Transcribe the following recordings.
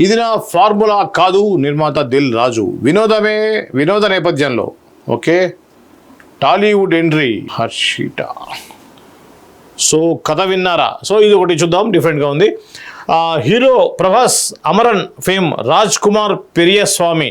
ఇది నా ఫార్ములా కాదు నిర్మాత దిల్ రాజు. వినోదమే వినోద నేపథ్యంలో. ఓకే? టాలీవుడ్ ఎంట్రీ హర్షిట సో కథ విన్నారా? సో ఇది ఒకటి చూద్దాం డిఫరెంట్గా ఉంది. Hero Prabhas Amaran fame Raj Kumar Periyasamy.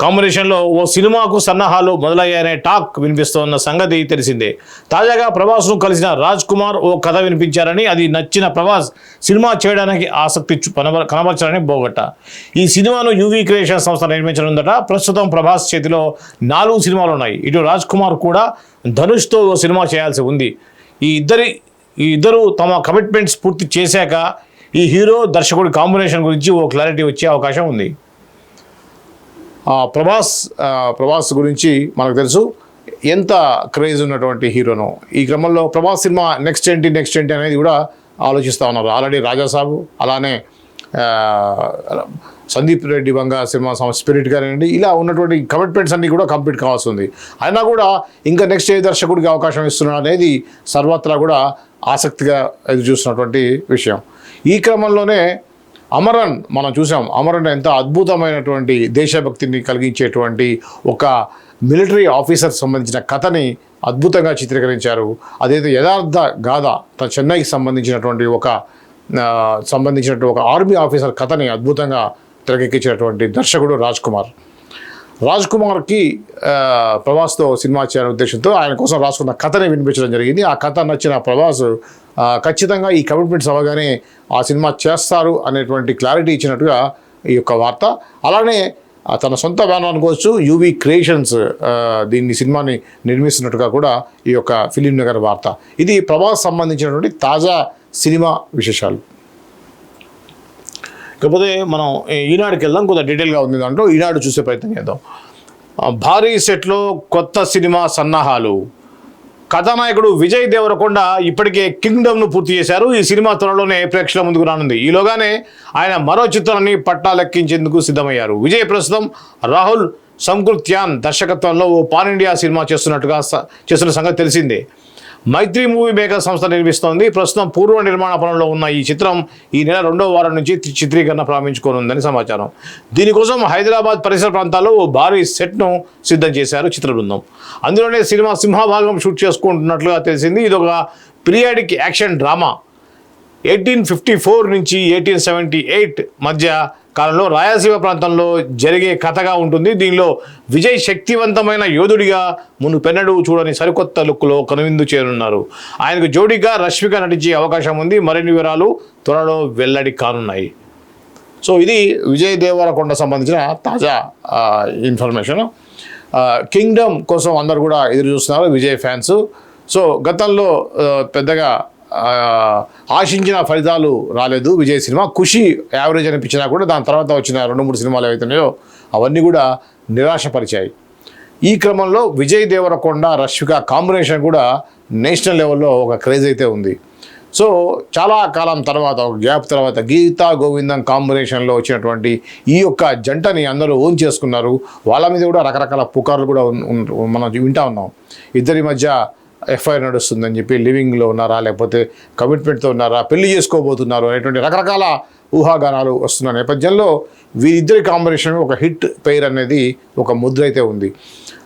కాంబినేషన్లో ఓ సినిమాకు సన్నాహాలు మొదలయ్యాయనే టాక్ వినిపిస్తోన్న సంగతి తెలిసిందే. తాజాగా ప్రభాస్ను కలిసిన రాజ్ కుమార్ ఓ కథ వినిపించారని అది నచ్చిన ప్రభాస్ సినిమా చేయడానికి ఆసక్తి చూ- కనబ- కనబరచారని బోగట్ట. ఈ సినిమాను యూవీ క్రియేషన్ సంస్థ నిర్మించనుందట. ప్రస్తుతం ప్రభాస్ చేతిలో నాలుగు సినిమాలు ఉన్నాయి ఇటు రాజ్ కుమార్ కూడా ధనుష్తో ఓ సినిమా చేయాల్సి ఉంది. ఈ ఇద్దరి ఈ ఇద్దరు తమ కమిట్మెంట్స్ పూర్తి చేశాక ఈ హీరో దర్శకుడి కాంబినేషన్ గురించి ఓ క్లారిటీ వచ్చే అవకాశం ఉంది. ప్రభాస్ ప్రభాస్ గురించి మనకు తెలుసు. ఎంత క్రేజ్ ఉన్నటువంటి హీరోను. ఈ క్రమంలో ప్రభాస్ సినిమా నెక్స్ట్ ఏంటి నెక్స్ట్ ఏంటి అనేది కూడా ఆలోచిస్తూ ఉన్నారు. ఆల్రెడీ రాజాసాబు అలానే సందీప్ రెడ్డి బంగా సినిమా స్పిరిట్ కానివ్వండి ఇలా ఉన్నటువంటి కమిట్మెంట్స్ అన్నీ కూడా కంప్లీట్ కావాల్సి ఉంది. అయినా కూడా ఇంకా నెక్స్ట్ ఏ దర్శకుడికి అవకాశం ఇస్తున్నాడు అనేది సర్వత్రా కూడా ఆసక్తిగా ఎదురు చూస్తున్నటువంటి విషయం. ఈ క్రమంలోనే అమరన్ మనం చూసాం అమరన్ ఎంత అద్భుతమైనటువంటి దేశభక్తిని కలిగించేటువంటి ఒక మిలిటరీ ఆఫీసర్ సంబంధించిన కథని అద్భుతంగా చిత్రీకరించారు. అదైతే యథార్థ గాథ తన చెన్నైకి సంబంధించినటువంటి ఒక సంబంధించినటువంటి ఒక ఆర్మీ ఆఫీసర్ కథని అద్భుతంగా తెరకెక్కించినటువంటి దర్శకుడు రాజ్ కుమార్. రాజ్ కుమార్కి ప్రభాస్తో సినిమా చేయాలనే ఉద్దేశంతో ఆయన కోసం రాసుకున్న కథని వినిపించడం జరిగింది. ఆ కథ నచ్చిన ప్రభాస్ ఖచ్చితంగా ఈ కమిట్మెంట్స్ అవ్వగానే ఆ సినిమా చేస్తారు అనేటువంటి క్లారిటీ ఇచ్చినట్టుగా ఈ యొక్క వార్త. అలానే తన సొంత బ్యానర్ అనుకోవచ్చు యూవీ క్రియేషన్స్ దీన్ని సినిమాని నిర్మిస్తున్నట్టుగా కూడా ఈ యొక్క ఫిలిం నగర్ వార్త. ఇది ప్రభాస్ సంబంధించినటువంటి తాజా సినిమా విశేషాలు. కాకపోతే మనం ఈనాడుకి వెళ్దాం కొంత డీటెయిల్గా ఉంది దాంట్లో. ఈనాడు చూసే ప్రయత్నం చేద్దాం. భారీ సెట్లో కొత్త సినిమా సన్నాహాలు. కథానాయకుడు విజయ్ దేవరకొండ ఇప్పటికే కింగ్డమ్ను పూర్తి చేశారు. ఈ సినిమా త్వరలోనే ప్రేక్షకుల ముందుకు రానుంది. ఈలోగానే ఆయన మరో చిత్రాన్ని పట్టాలెక్కించేందుకు సిద్ధమయ్యారు. విజయ్ ప్రస్తుతం రాహుల్ సంకృత్యాన్ దర్శకత్వంలో ఓ పాన్ ఇండియా సినిమా చేస్తున్నట్టుగా చేస్తున్న సంగతి తెలిసిందే. మైత్రి మూవీ మేకర్ సంస్థ నిర్మిస్తోంది. ప్రస్తుతం పూర్వ నిర్మాణ పనుల్లో ఉన్న ఈ చిత్రం ఈ నెల రెండో వారం నుంచి చిత్రీకరణ ప్రారంభించుకోనుందని సమాచారం. దీనికోసం హైదరాబాద్ పరిసర ప్రాంతాల్లో ఓ భారీ సెట్ను సిద్ధం చేశారు చిత్ర బృందం అందులోనే సినిమా సింహభాగం షూట్ చేసుకుంటున్నట్లుగా తెలిసింది. ఇది ఒక periodic action drama. Eighteen fifty four నుంచి ఎయిటీన్ సెవెంటీ ఎయిట్ మధ్య కాలంలో రాయలసీమ ప్రాంతంలో జరిగే కథగా ఉంటుంది. దీనిలో విజయ్ శక్తివంతమైన యోధుడిగా మును పెన్నడు చూడని సరికొత్త లుక్లో కనువిందు చేరున్నారు. ఆయనకు జోడీగా రష్మిక నటించే అవకాశం ఉంది. మరిన్ని వివరాలు త్వరలో వెల్లడి కానున్నాయి. సో ఇది విజయ్ దేవరకొండ సంబంధించిన తాజా ఇన్ఫర్మేషన్ కింగ్డమ్ కోసం అందరు కూడా ఎదురు చూస్తున్నారు విజయ్ ఫ్యాన్స్. సో గతంలో పెద్దగా ఆశించిన ఫలితాలు రాలేదు విజయ్ సినిమా. ఖుషి యావరేజ్ అనిపించినా కూడా దాని తర్వాత వచ్చిన రెండు మూడు సినిమాలు ఏవైతున్నాయో అవన్నీ కూడా నిరాశపరిచాయి. ఈ క్రమంలో విజయ్ దేవరకొండ రష్మిక కాంబినేషన్ కూడా నేషనల్ లెవెల్లో ఒక క్రేజ్ అయితే ఉంది. సో చాలా కాలం తర్వాత ఒక గ్యాప్ తర్వాత గీతా గోవిందం కాంబినేషన్లో వచ్చినటువంటి ఈ యొక్క జంటని అందరూ ఓన్ చేసుకున్నారు. వాళ్ళ మీద కూడా రకరకాల పుకార్లు కూడా మనం వింటా ఉన్నాం. ఇద్దరి మధ్య ఎఫ్ఐఆర్ నడుస్తుందని చెప్పి లివింగ్లో ఉన్నారా లేకపోతే కమిట్మెంట్తో ఉన్నారా పెళ్ళి చేసుకోబోతున్నారు అనేటువంటి రకరకాల ఊహాగానాలు వస్తున్న నేపథ్యంలో వీరిద్దరి కాంబినేషన్ ఒక హిట్ పెయిర్ అనేది ఒక ముద్ర అయితే ఉంది.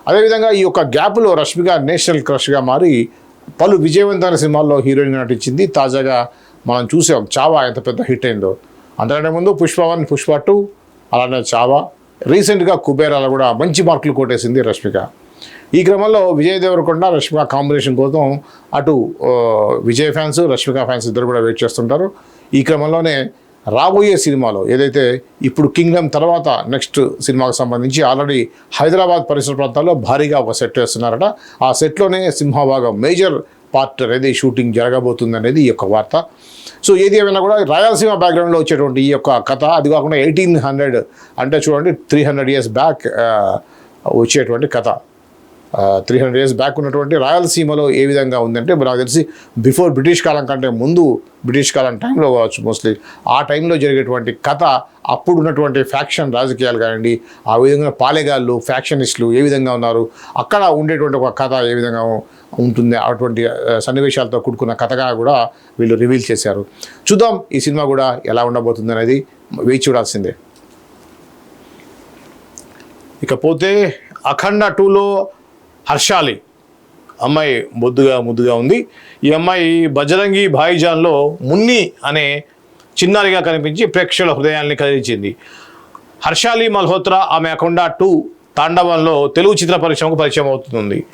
అదేవిధంగా ఈ యొక్క గ్యాప్లో రష్మిక నేషనల్ క్రష్గా మారి పలు విజయవంతమైన సినిమాల్లో హీరోయిన్గా నటించింది. తాజాగా మనం చూసాం చావా ఎంత పెద్ద హిట్ అయిందో. అంతకంటే ముందు పుష్ప వన్ పుష్ప టూ అలానే చావా. రీసెంట్గా కుబేరాలో కూడా మంచి మార్కులు కొట్టేసింది రష్మిక. ఈ క్రమంలో విజయ్ దేవరకొండ రష్మిక కాంబినేషన్ కోసం అటు విజయ్ ఫ్యాన్స్ రష్మిక ఫ్యాన్స్ ఇద్దరు కూడా వెయిట్ చేస్తుంటారు. ఈ క్రమంలోనే రాబోయే సినిమాలో ఏదైతే ఇప్పుడు కింగ్డమ్ తర్వాత నెక్స్ట్ సినిమాకు సంబంధించి ఆల్రెడీ హైదరాబాద్ పరిసర ప్రాంతాల్లో భారీగా ఒక సెట్ వేస్తున్నారట. ఆ సెట్లోనే సింహభాగం మేజర్ పార్ట్ అనేది షూటింగ్ జరగబోతుంది అనేది ఈ యొక్క వార్త. సో ఏది ఏమైనా కూడా రాయలసీమ బ్యాక్గ్రౌండ్లో వచ్చేటువంటి ఈ యొక్క కథ అది కాకుండా ఎయిటీన్ హండ్రెడ్ అంటే చూడండి త్రీ హండ్రెడ్ ఇయర్స్ బ్యాక్ వచ్చేటువంటి కథ. త్రీ హండ్రెడ్ ఇయర్స్ బ్యాక్ ఉన్నటువంటి రాయలసీమలో ఏ విధంగా ఉందంటే నాకు తెలిసి బిఫోర్ బ్రిటిష్ కాలం కంటే ముందు బ్రిటిష్ కాలం టైంలో కావచ్చు మోస్ట్లీ ఆ టైంలో జరిగేటువంటి కథ అప్పుడు ఉన్నటువంటి ఫ్యాక్షన్ రాజకీయాలు కానివ్వండి ఆ విధంగా పాలెగాళ్ళు ఫ్యాక్షనిస్టులు ఏ విధంగా ఉన్నారు అక్కడ ఉండేటువంటి ఒక కథ ఏ విధంగా ఉంటుంది అటువంటి సన్నివేశాలతో కూడుకున్న కథగా కూడా వీళ్ళు రివీల్ చేశారు. చూద్దాం ఈ సినిమా కూడా ఎలా ఉండబోతుంది అనేది వేచి చూడాల్సిందే. ఇకపోతే అఖండ టూలో హర్షాలి. అమ్మాయి బొద్దుగా ముద్దుగా ఉంది. ఈ అమ్మాయి బజరంగి భాయిజాన్లో మున్ని అనే చిన్నారిగా కనిపించి ప్రేక్షకుల హృదయాన్ని కదిలించింది. హర్షాలి మల్హోత్రా ఆమె అకుండా టూ తాండవంలో తెలుగు చిత్ర పరిశ్రమకు పరిచయం అవుతుంది.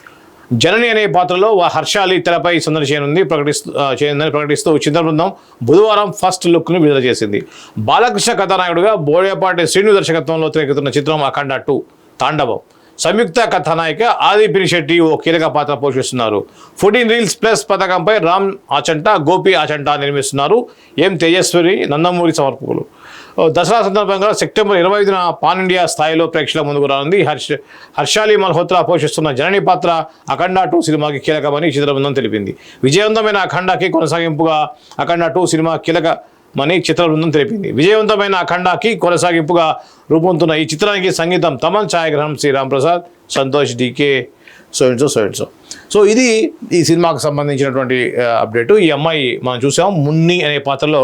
జనని అనే పాత్రలో వా- హర్షాలి తెరపై సందడి చేయనుంది ప్రకటిస్తూ చేయనుందని ప్రకటిస్తూ చిత్ర బృందం బుధవారం ఫస్ట్ లుక్ను విడుదల చేసింది. బాలకృష్ణ కథానాయకుడిగా బోడేపాటి శ్రీను దర్శకత్వంలో తెరకెక్కుతున్న చిత్రం అఖండ టూ తాండవం. సంయుక్త కథానాయిక ఆది పినిశెట్టి ఓ కీలక పాత్ర పోషిస్తున్నారు. ఫోర్టీన్ రీల్స్ ప్లస్ పథకంపై రామ్ ఆచంట గోపి ఆచంట నిర్మిస్తున్నారు. ఎం తేజస్వరి నందమూరి సమర్పకులు. దసరా సందర్భంగా సెప్టెంబర్ ఇరవై ఐదున పాన్ ఇండియా స్థాయిలో ప్రేక్షకుల ముందుకు రానుంది. హర్ష హర్షాలి మల్హోత్రా పోషిస్తున్న జనని పాత్ర అఖండ టూ సినిమాకి కీలకమని చిత్రబృందం తెలిపింది. విజయవంతమైన అఖండకి కొనసాగింపుగా అఖండ టూ సినిమా కీలక కీలకమని చిత్రబృందం తెలిపింది. విజయవంతమైన అఖండాకి కొనసాగింపుగా రూపొందుతున్న ఈ చిత్రానికి సంగీతం Thaman ఛాయాగ్రహం Sriram Prasad Santosh DK so and so so ఇది ఈ సినిమాకు సంబంధించినటువంటి అప్డేటు. ఈ అమ్మాయి మనం చూసాం మున్ని అనే పాత్రలో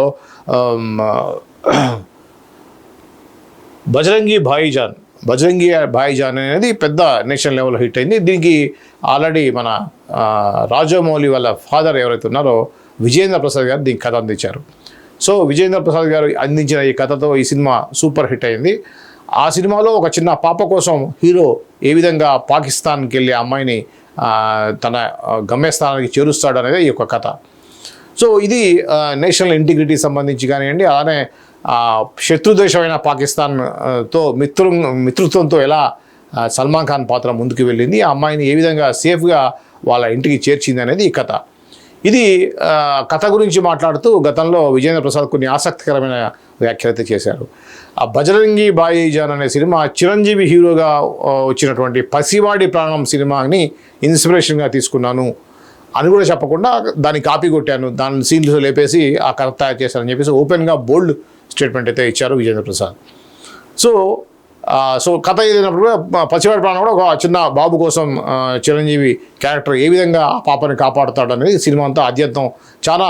బజరంగి భాయిజాన్ బజరంగి భాయిజాన్ అనేది పెద్ద నేషనల్ లెవెల్లో హిట్ అయింది. దీనికి ఆల్రెడీ మన రాజమౌళి వాళ్ళ ఫాదర్ ఎవరైతే ఉన్నారో విజేంద్ర ప్రసాద్ గారు దీనికి కథ అందించారు. సో విజేంద్ర ప్రసాద్ గారు అందించిన ఈ కథతో ఈ సినిమా సూపర్ హిట్ అయింది. ఆ సినిమాలో ఒక చిన్న పాప కోసం హీరో ఏ విధంగా పాకిస్తాన్కి వెళ్ళి ఆ అమ్మాయిని తన గమ్యస్థానానికి చేరుస్తాడు అనేది ఈ యొక్క కథ. సో ఇది నేషనల్ ఇంటిగ్రిటీ సంబంధించి కానివ్వండి అలానే శత్రుదేశమైన శత్రు దేశమైన మిత్రు మిత్రుత్వంతో ఎలా సల్మాన్ ఖాన్ పాత్ర ముందుకు వెళ్ళింది ఆ అమ్మాయిని ఏ విధంగా సేఫ్గా వాళ్ళ ఇంటికి చేర్చింది అనేది ఈ కథ. ఇది కథ గురించి మాట్లాడుతూ గతంలో విజేంద్ర ప్రసాద్ కొన్ని ఆసక్తికరమైన వ్యాఖ్యలు చేశారు. ఆ బజరంగి బాయిజాన్ అనే సినిమా చిరంజీవి హీరోగా వచ్చినటువంటి పసివాడి ప్రాణం సినిమాని ఇన్స్పిరేషన్గా తీసుకున్నాను అని కూడా చెప్పకుండా దాన్ని కాపీ కొట్టాను దాని సీన్లు లేపేసి ఆ కథ తయారు చేశారని చెప్పేసి ఓపెన్గా బోల్డ్ స్టేట్మెంట్ అయితే ఇచ్చారు విజేంద్ర ప్రసాద్. సో సో కథ ఏదైనప్పుడు కూడా పసివాడి ప్రాణం కూడా ఒక చిన్న బాబు కోసం చిరంజీవి క్యారెక్టర్ ఏ విధంగా ఆ పాపని కాపాడుతాడు అనేది సినిమా అంతా అద్యంతం చాలా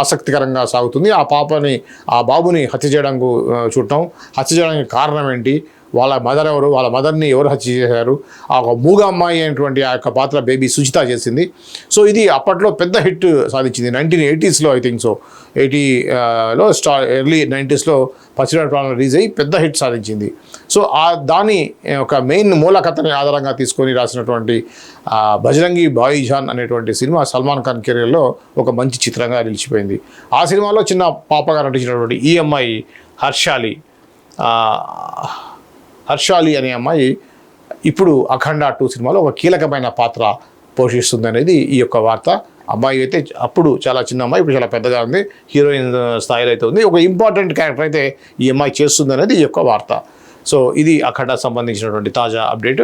ఆసక్తికరంగా సాగుతుంది. ఆ పాపని ఆ బాబుని హత్య చేయడానికి చూడటం. హత్య చేయడానికి కారణం ఏంటి? వాళ్ళ మదర్ ఎవరు? వాళ్ళ మదర్ని ఎవరు హత్య చేశారు? ఆ ఒక మూగ అమ్మాయి అయినటువంటి ఆ యొక్క పాత్ర బేబీ సుచిత చేసింది. సో ఇది అప్పట్లో పెద్ద హిట్ సాధించింది. నైన్టీన్ ఎయిటీస్లో ఐ థింక్ సో. ఎయిటీ లో స్టా ఎర్లీ నైంటీస్లో పసిరాడు ప్రాణం రిలీజ్ అయ్యి పెద్ద హిట్ సాధించింది. సో ఆ దాని ఒక మెయిన్ మూల కథని ఆధారంగా తీసుకొని రాసినటువంటి ఆ, బజరంగి బాయిజాన్ అనేటువంటి సినిమా సల్మాన్ ఖాన్ కెరీర్లో ఒక మంచి చిత్రంగా నిలిచిపోయింది. ఆ సినిమాలో చిన్న పాపగా నటించినటువంటి ఈ అమ్మాయి హర్షాలి హర్షాలి అనే అమ్మాయి ఇప్పుడు అఖండ టూ సినిమాలో ఒక కీలకమైన పాత్ర పోషిస్తుంది అనేది ఈ యొక్క వార్త. అమ్మాయి అయితే అప్పుడు చాలా చిన్న అమ్మాయి ఇప్పుడు చాలా పెద్దగా ఉంది. హీరోయిన్ స్థాయిలో అయితే ఉంది. ఒక ఇంపార్టెంట్ క్యారెక్టర్ అయితే ఈ అమ్మాయి చేస్తుంది అనేది ఈ యొక్క వార్త. సో ఇది అఖండ సంబంధించినటువంటి తాజా అప్డేట్